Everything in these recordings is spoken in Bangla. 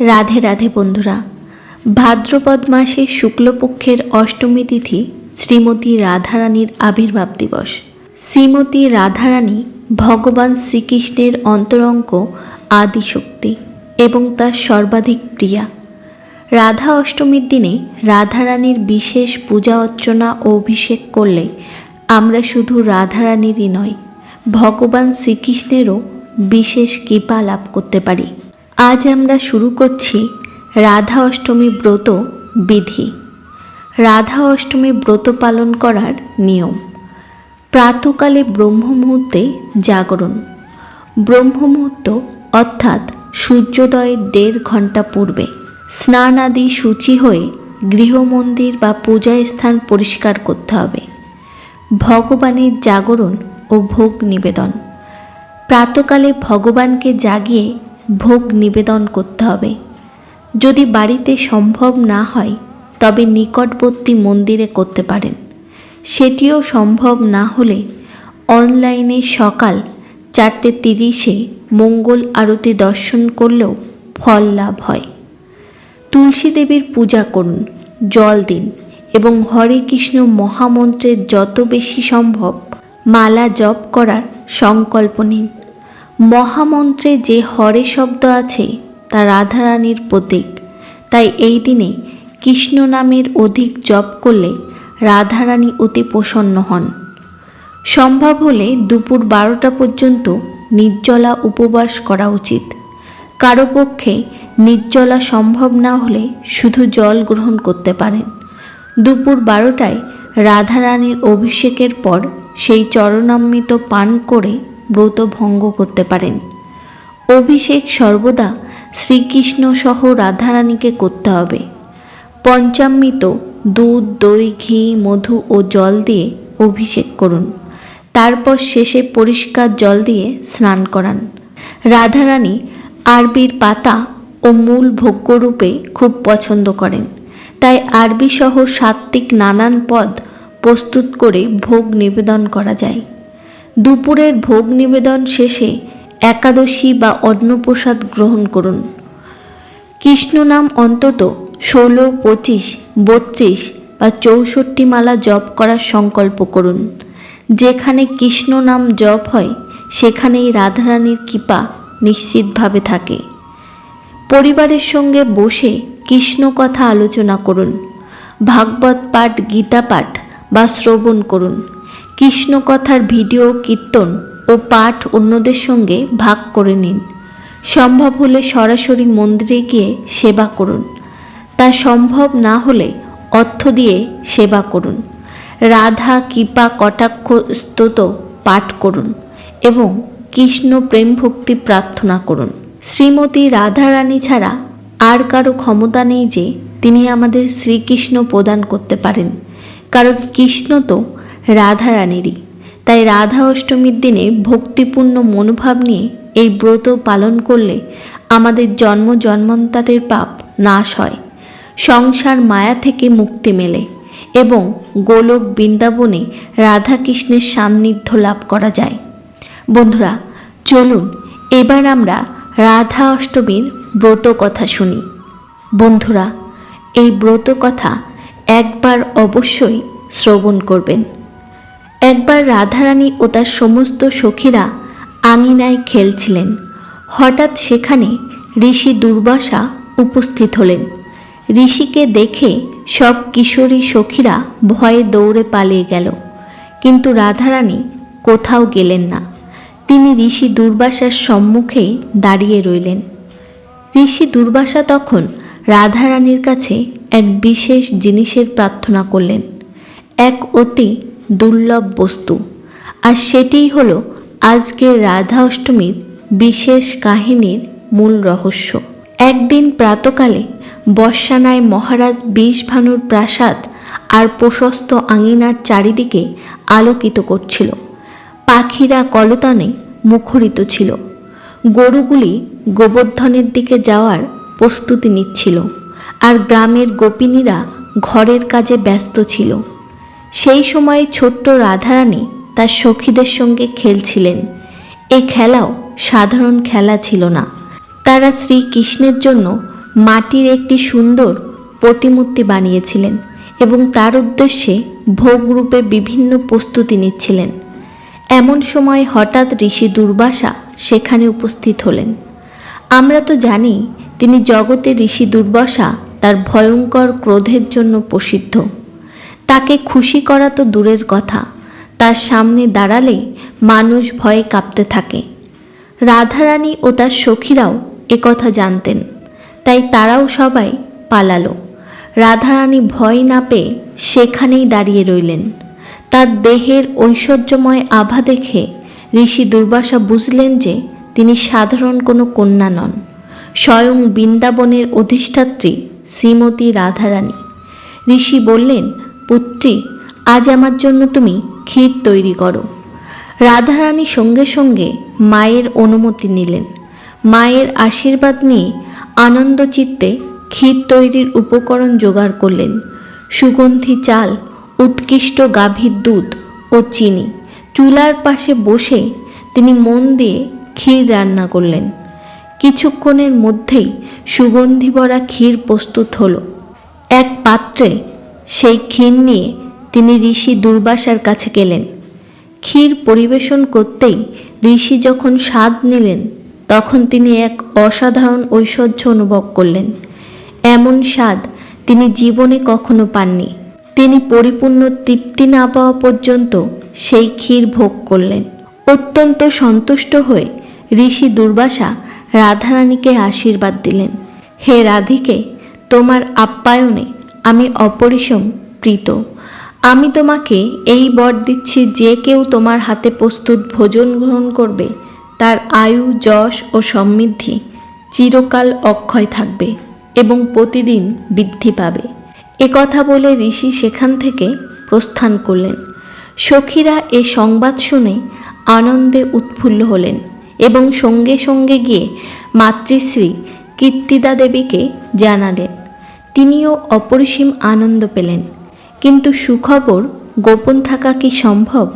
রাধে রাধে বন্ধুরা, ভাদ্রপদ মাসে শুক্লপক্ষের অষ্টমী তিথি শ্রীমতী রাধারানীর আবির্ভাব দিবস। শ্রীমতী রাধারানী ভগবান শ্রীকৃষ্ণের অন্তরঙ্গ আদিশক্তি এবং তার সর্বাধিক প্রিয়া। রাধা অষ্টমীর দিনে রাধারানীর বিশেষ পূজা অর্চনা ও অভিষেক করলে আমরা শুধু রাধারানীরই নয় ভগবান শ্রীকৃষ্ণেরও বিশেষ কৃপা লাভ করতে পারি। আজ আমরা শুরু করছি রাধা অষ্টমী ব্রত বিধি। রাধা অষ্টমী ব্রত পালন করার নিয়ম। প্রাতকালে ব্রহ্ম মুহূর্তে জাগরণ। ব্রহ্ম মুহূর্ত অর্থাৎ সূর্যোদয়ের দেড় ঘণ্টা পূর্বে স্নান আদি সূচি হয়ে গৃহমন্দির বা পূজা স্থান পরিষ্কার করতে হবে। ভগবানের জাগরণ ও ভোগ নিবেদন। প্রাতকালে ভগবানকে জাগিয়ে ভোগ নিবেদন করতে হবে। যদি বাড়িতে সম্ভব না হয়, তবে নিকটবর্তী মন্দিরে করতে পারেন। সেটিও সম্ভব না হলে অনলাইনে সকাল চারটে তিরিশে মঙ্গল আরতি দর্শন করলেও ফল লাভ হয়। তুলসী দেবীর পূজা করুন, জল দিন এবং হরে কৃষ্ণ মহামন্ত্রের যত বেশি সম্ভব মালা জপ করার সংকল্প নিন। মহামন্ত্রে যে হরে শব্দ আছে, তা রাধারানীর প্রতীক। তাই এই দিনে কৃষ্ণ নামের অধিক জপ করলে রাধারানী অতি প্রসন্ন হন। সম্ভব হলে দুপুর বারোটা পর্যন্ত নির্জলা উপবাস করা উচিত। কারও পক্ষে নির্জলা সম্ভব না হলে শুধু জল গ্রহণ করতে পারেন। দুপুর বারোটায় রাধারানীর অভিষেকের পর সেই চরণামৃত পান করে ব্রত ভঙ্গ করতে পারেন। অভিষেক সর্বদা শ্রীকৃষ্ণ সহ রাধারানীকে করতে হবে। পঞ্চামৃত, দুধ, দই, ঘি, মধু ও জল দিয়ে অভিষেক করুন। তারপর শেষে পরিষ্কার জল দিয়ে স্নান করান। রাধারানী আরবির পাতা ও মূল ভোগ্যরূপে খুব পছন্দ করেন। তাই আরবি সহ সাত্ত্বিক নানান পদ প্রস্তুত করে ভোগ নিবেদন করা যায়। দুপুরের ভোগ নিবেদন শেষে একাদশী বা অন্নপ্রসাদ গ্রহণ করুন। কৃষ্ণ নাম অন্তত ষোলো, পঁচিশ, বত্রিশ বা চৌষট্টি মালা জপ করার সংকল্প করুন। যেখানে কৃষ্ণ নাম জপ হয়, সেখানেই রাধারানীর কৃপা নিশ্চিতভাবে থাকে। পরিবারের সঙ্গে বসে কৃষ্ণ কথা আলোচনা করুন। ভাগবত পাঠ, গীতা পাঠ বা শ্রবণ করুন। কৃষ্ণ কথার ভিডিও, কীর্তন ও পাঠ অন্যদের সঙ্গে ভাগ করে নিন। সম্ভব হলে সরাসরি মন্দিরে গিয়ে সেবা করুন। তা সম্ভব না হলে অর্থ দিয়ে সেবা করুন। রাধা, কৃপা, কটাক্ষ, স্তোত পাঠ করুন এবং কৃষ্ণ প্রেম ভক্তি প্রার্থনা করুন। শ্রীমতী রাধারানী ছাড়া আর কারও ক্ষমতা নেই যে তিনি আমাদের শ্রীকৃষ্ণ প্রদান করতে পারেন। কারণ কৃষ্ণ তো রাধারানীরই। তাই রাধা অষ্টমীর দিনে ভক্তিপূর্ণ মনোভাব নিয়ে এই ব্রত পালন করলে আমাদের জন্ম জন্মান্তরের পাপ নাশ হয়, সংসার মায়া থেকে মুক্তি মেলে এবং গোলক বৃন্দাবনে রাধাকৃষ্ণের সান্নিধ্য লাভ করা যায়। বন্ধুরা, চলুন এবার আমরা রাধা অষ্টমীর ব্রত কথা শুনি। বন্ধুরা, এই ব্রত কথা একবার অবশ্যই শ্রবণ করবেন। একবার রাধারানী ও তার সমস্ত সখীরা আঙিনায় খেলছিলেন। হঠাৎ সেখানে ঋষি দুর্বাসা উপস্থিত হলেন। ঋষিকে দেখে সব কিশোরী সখীরা ভয়ে দৌড়ে পালিয়ে গেল। কিন্তু রাধারানী কোথাও গেলেন না। তিনি ঋষি দুর্বাসার সম্মুখেই দাঁড়িয়ে রইলেন। ঋষি দুর্বাসা তখন রাধারানীর কাছে এক বিশেষ জিনিসের প্রার্থনা করলেন। এক অতি দুর্লভ বস্তু। আর সেটিই হলো আজকের রাধা অষ্টমীর বিশেষ কাহিনীর মূল রহস্য। একদিন প্রাতকালে বর্ষানায় মহারাজ বিষভানুর প্রাসাদ আর প্রশস্ত আঙিনার চারিদিকে আলোকিত করছিল। পাখিরা কলতানে মুখরিত ছিল। গরুগুলি গোবর্ধনের দিকে যাওয়ার প্রস্তুতি নিচ্ছিল। আর গ্রামের গোপিনীরা ঘরের কাজে ব্যস্ত ছিল। সেই সময়ে ছোট্ট রাধারানী তার সখীদের সঙ্গে খেলছিলেন। এ খেলাও সাধারণ খেলা ছিল না। তারা শ্রীকৃষ্ণের জন্য মাটির একটি সুন্দর প্রতিমূর্তি বানিয়েছিলেন এবং তার উদ্দেশ্যে ভোগরূপে বিভিন্ন প্রস্তুতি নিচ্ছিলেন। এমন সময় হঠাৎ ঋষি দুর্বাসা সেখানে উপস্থিত হলেন। আমরা তো জানি তিনি জগতে ঋষি দুর্বাসা তার ভয়ঙ্কর ক্রোধের জন্য প্রসিদ্ধ। তাকে খুশি করা তো দূরের কথা। তার সামনে দাঁড়ালেই মানুষ ভয়ে কাঁপতে থাকে। রাধারানী ও তার সখীরাও একথা জানতেন। তাই তারাও সবাই পালালো। রাধারানী ভয় না পেয়ে সেখানেই দাঁড়িয়ে রইলেন। তার দেহের ঐশ্বর্যময় আভা দেখে ঋষি দুর্বাসা বুঝলেন যে তিনি সাধারণ কোনো কন্যা নন। স্বয়ং বৃন্দাবনের অধিষ্ঠাত্রী শ্রীমতী রাধারানী। ঋষি বললেন পুত্রী, আজ আমার জন্য তুমি ক্ষীর তৈরি করো। রাধারানী সঙ্গে সঙ্গে মায়ের অনুমতি নিলেন। মায়ের আশীর্বাদ নিয়ে আনন্দ চিত্তে ক্ষীর তৈরির উপকরণ জোগাড় করলেন। সুগন্ধি চাল, উৎকৃষ্ট গাভীর দুধ ও চিনি চুলার পাশে বসে তিনি মন দিয়ে ক্ষীর রান্না করলেন। কিছুক্ষণের মধ্যেই সুগন্ধি ভরা ক্ষীর প্রস্তুত হলো। এক পাত্রে সেই ক্ষীর নিয়ে তিনি ঋষি দুর্বাসার কাছে গেলেন। ক্ষীর পরিবেশন করতেই ঋষি যখন স্বাদ নিলেন, তখন তিনি এক অসাধারণ ঐশ্বর্য অনুভব করলেন। এমন স্বাদ তিনি জীবনে কখনো পাননি। তিনি পরিপূর্ণ তৃপ্তি না পাওয়া পর্যন্ত সেই ক্ষীর ভোগ করলেন। অত্যন্ত সন্তুষ্ট হয়ে ঋষি দুর্বাসা রাধারানীকে আশীর্বাদ দিলেন। হে রাধিকে, তোমার আপ্যায়নে আমি অপরিসম, প্রীত। আমি তোমাকে এই বর দিচ্ছি যে কেউ তোমার হাতে প্রস্তুত ভোজন গ্রহণ করবে, তার আয়ু, যশ ও সমৃদ্ধি চিরকাল অক্ষয় থাকবে এবং প্রতিদিন বৃদ্ধি পাবে। কথা বলে ঋষি সেখান থেকে প্রস্থান করলেন। সখীরা এ সংবাদ শুনে আনন্দে উৎফুল্ল হলেন এবং সঙ্গে সঙ্গে গিয়ে মাতৃশ্রী কীর্তিদা দেবীকে জানালেন। তিনিও অপরিসীম আনন্দ পেলেন। কিন্তু সুখবর গোপন থাকা কি সম্ভব?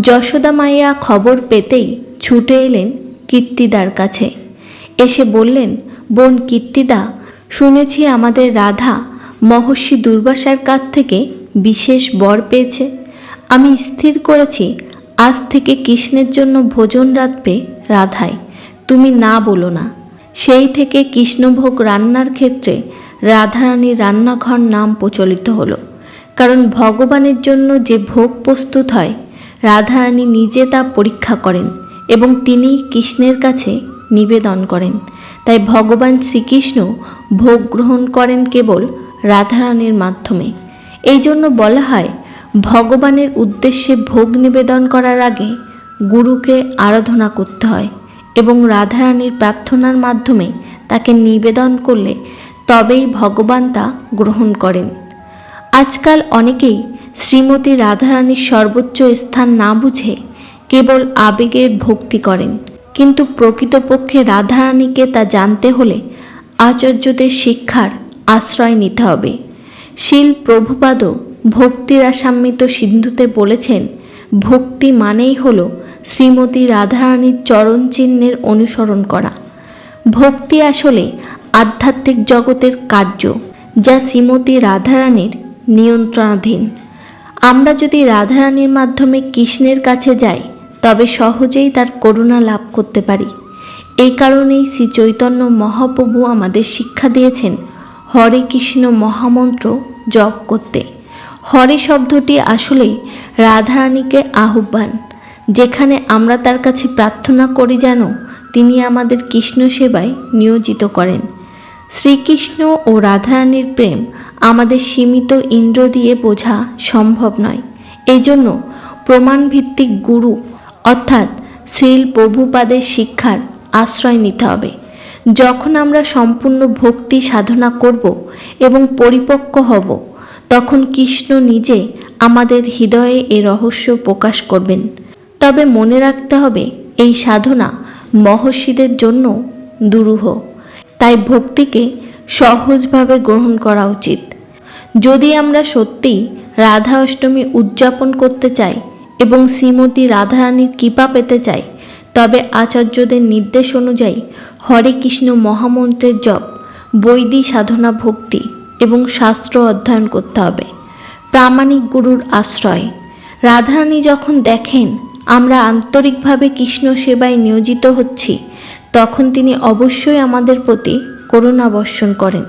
যশোদা মাইয়া খবর পেতেই ছুটে এলেন কীর্তিদার কাছে। এসে বললেন, বোন কীর্তিদা, শুনেছি আমাদের রাধা মহর্ষি দুর্বাসার কাছ থেকে বিশেষ বর পেয়েছে। আমি স্থির করেছি, আজ থেকে কৃষ্ণের জন্য ভোজন রাখবে রাধায়। তুমি না বলো না। সেই থেকে কৃষ্ণভোগ রান্নার ক্ষেত্রে রাধারানীর রান্নাঘর নাম প্রচলিত হলো। কারণ ভগবানের জন্য যে ভোগ প্রস্তুত হয়, রাধারানী নিজে তা পরীক্ষা করেন এবং তিনি কৃষ্ণের কাছে নিবেদন করেন। তাই ভগবান শ্রীকৃষ্ণ ভোগ গ্রহণ করেন কেবল রাধারানীর মাধ্যমে। এই জন্য বলা হয়, ভগবানের উদ্দেশ্যে ভোগ নিবেদন করার আগে গুরুকে আরাধনা করতে হয় এবং রাধারানীর প্রার্থনার মাধ্যমে তাকে নিবেদন করলে তবেই ভগবান তা গ্রহণ করেন। আজকাল অনেকেই শ্রীমতী রাধারানীর সর্বোচ্চ স্থান না বুঝে কেবল আবেগের ভক্তি করেন। কিন্তু প্রকৃতপক্ষে রাধারানীকে তা জানতে হলে আচার্যদের শিক্ষার আশ্রয় নিতে হবে। শিল প্রভুপাদও ভক্তিরাসান্বিত সিন্ধুতে বলেছেন, ভক্তি মানেই হল শ্রীমতী রাধারানীর চরণ চিহ্নের অনুসরণ করা। ভক্তি আসলে আধ্যাত্মিক জগতের কার্য, যা শ্রীমতী রাধারানীর নিয়ন্ত্রণাধীন। আমরা যদি রাধারানীর মাধ্যমে কৃষ্ণের কাছে যাই, তবে সহজেই তার করুণা লাভ করতে পারি। এই কারণেই শ্রী চৈতন্য মহাপ্রভু আমাদের শিক্ষা দিয়েছেন, হরে কৃষ্ণ মহামন্ত্র জপ করতে। হরে শব্দটি আসলেই রাধারানীকে আহ্বান, যেখানে আমরা তার কাছে প্রার্থনা করি যেন তিনি আমাদের কৃষ্ণ সেবায় নিয়োজিত করেন। শ্রীকৃষ্ণ ও রাধারানীর প্রেম আমাদের সীমিত ইন্দ্র দিয়ে বোঝা সম্ভব নয়। এই জন্য প্রমাণভিত্তিক গুরু, অর্থাৎ শ্রীল প্রভুপাদের শিক্ষার আশ্রয় নিতে হবে। যখন আমরা সম্পূর্ণ ভক্তি সাধনা করব এবং পরিপক্ক হব, তখন কৃষ্ণ নিজে আমাদের হৃদয়ে এ রহস্য প্রকাশ করবেন। তবে মনে রাখতে হবে, এই সাধনা মহর্ষিদের জন্য দুরূহ। তাই ভক্তিকে সহজভাবে গ্রহণ করা উচিত। যদি আমরা সত্যিই রাধা অষ্টমী উদযাপন করতে চাই এবং শ্রীমতী রাধারানীর কৃপা পেতে চাই, তবে আচার্যদের নির্দেশ অনুযায়ী হরে কৃষ্ণ মহামন্ত্রের জপ বৈদি সাধনা ভক্তি এবং শাস্ত্র অধ্যয়ন করতে হবে। প্রামাণিক গুরুর আশ্রয়। রাধারানী যখন দেখেন আমরা আন্তরিকভাবে কৃষ্ণ সেবায় নিয়োজিত হচ্ছি তখন তিনি অবশ্যই আমাদের প্রতি করুণা বর্ষণ করেন।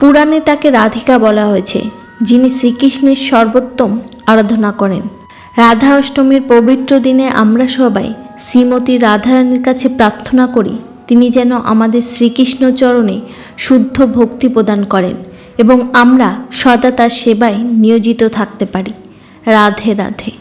পুরাণে তাকে রাধিকা বলা হয়েছে, যিনি শ্রীকৃষ্ণের সর্বোত্তম আরাধনা করেন। রাধা অষ্টমীর পবিত্র দিনে আমরা সবাই শ্রীমতী রাধারানীর কাছে প্রার্থনা করি, তিনি যেন আমাদের শ্রীকৃষ্ণ চরণে শুদ্ধ ভক্তি প্রদান করেন এবং আমরা সদা তার সেবায় নিয়োজিত থাকতে পারি। রাধে রাধে।